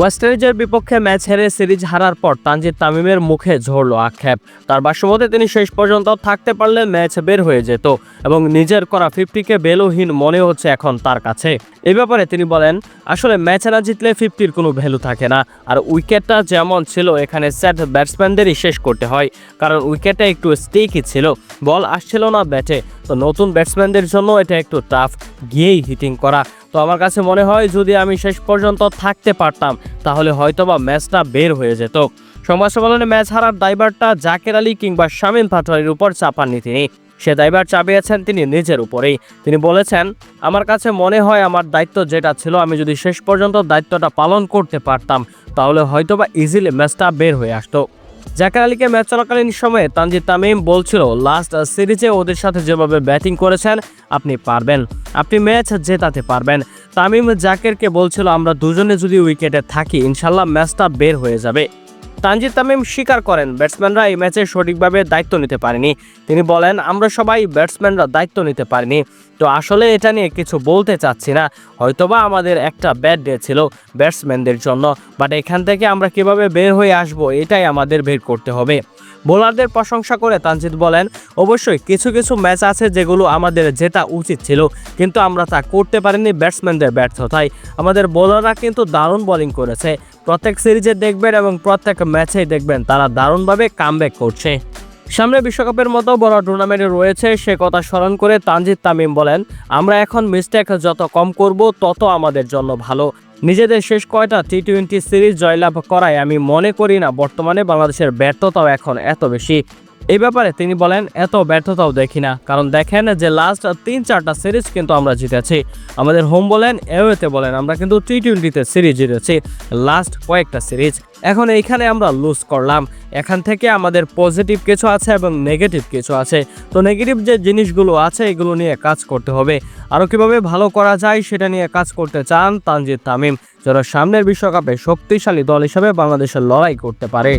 West ইন্ডিজের বিপক্ষে match হেরে সিরিজ হারার পর তানজিদ তামিমের মুখে ঝরল আক্ষেপ। তার বাসমতে তিনি শেষ পর্যন্ত থাকতে পারলে ম্যাচ বের হয়ে যেত এবং নিজের করা ফিফটিকে বেলুহীন মনে হচ্ছে এখন তার কাছে। এ ব্যাপারে তিনি বলেন, আসলে ম্যাচ না জিতলে ফিফটির কোনো ভ্যালু থাকে না। আর উইকেটটা যেমন ছিল, এখানে স্যাট ব্যাটসম্যানদেরই শেষ করতে হয়। কারণ উইকেটটা একটু স্টেকই ছিল, বল আসছিল না ব্যাটে। তো নতুন ব্যাটসম্যানদের জন্য এটা একটু টাফ গিয়েই হিটিং করা। তো আমার কাছে মনে হয় যদি আমি শেষ পর্যন্ত থাকতে পারতাম, তাহলে হয়তোবা ম্যাচটা বের হয়ে যেত। সংবাদ সম্মেলনে ম্যাচ হারার দায়ভারটা জাকের আলী কিংবা শামীম পাটোয়ারির উপর চাপাননি তিনি। সে দায়ভার চাপিয়েছেন তিনি নিজের উপরেই। তিনি বলেছেন, আমার কাছে মনে হয় আমার দায়িত্ব যেটা ছিল, আমি যদি শেষ পর্যন্ত দায়িত্বটা পালন করতে পারতাম, তাহলে হয়তোবা ইজিলি ম্যাচটা বের হয়ে আসতো। জাকের আলীকে ম্যাচ চলাকালীন সময়ে তানজিদ তামিম বলছিল, লাস্ট সিরিজে ওদের সাথে যেভাবে ব্যাটিং করেছেন, আপনি পারবেন। আপনি ম্যাচ জেতাতে পারবেন। তামিম জাকেরকে বলছিল, আমরা দুজনে যদি উইকেটে থাকি, ইনশাল্লাহ ম্যাচটা বের হয়ে যাবে। তানজিদ তামিম স্বীকার করেন, ব্যাটসম্যানরা এই ম্যাচে সঠিকভাবে দায়িত্ব নিতে পারেনি। তিনি বলেন, আমরা সবাই ব্যাটসম্যানরা দায়িত্ব নিতে পারিনি। তো আসলে এটা নিয়ে কিছু বলতে চাচ্ছি না। হয়তোবা আমাদের একটা ব্যাট ডে ছিল ব্যাটসম্যানদের জন্য। বাট এখান থেকে আমরা কীভাবে বের হয়ে আসব, এটাই আমাদের বের করতে হবে। বোলারদের প্রশংসা করে তানজিদ বলেন, অবশ্যই কিছু কিছু ম্যাচ আছে যেগুলো আমাদের জেতা উচিত ছিল, কিন্তু আমরা তা করতে পারিনি ব্যাটসম্যানদের ব্যর্থতায়। আমাদের বোলাররা কিন্তু দারুণ বোলিং করেছে। প্রত্যেক সিরিজে দেখবেন এবং প্রত্যেক ম্যাচেই দেখবেন তারা দারুণভাবে কামব্যাক করছে। সামনে বিশ্বকাপের মতো বড় টুর্নামেন্টে রয়েছে, সে কথা স্মরণ করে তানজিদ তামিম বলেন, আমরা এখন মিস্টেক যত কম করব, তত আমাদের জন্য ভালো। নিজেদের শেষ কয়টা টি টোয়েন্টি সিরিজ জয়লাভ করায় আমি মনে করি না, বর্তমানে বাংলাদেশের ব্যর্থতাও এখন এত বেশি। এই ব্যাপারে তিনি বলেন, এত ব্যর্থতাও দেখি না। কারণ দেখেন যে লাস্ট তিন চারটা সিরিজ কিন্তু আমরা জিতেছি। আমাদের হোম বলেন এওয়েতে বলেন, আমরা কিন্তু টি টোয়েন্টিতে সিরিজ জিতেছি লাস্ট কয়েকটা সিরিজ এখন এইখানে আমরা লুজ করলাম। এখান থেকে আমাদের পজিটিভ কিছু আছে এবং নেগেটিভ কিছু আছে। তো নেগেটিভ যে জিনিসগুলো আছে, এগুলো নিয়ে কাজ করতে হবে। আরও কীভাবে ভালো করা যায় সেটা নিয়ে কাজ করতে চান তানজিদ তামিম, যারা সামনের বিশ্বকাপে শক্তিশালী দল হিসাবে বাংলাদেশের লড়াই করতে পারে।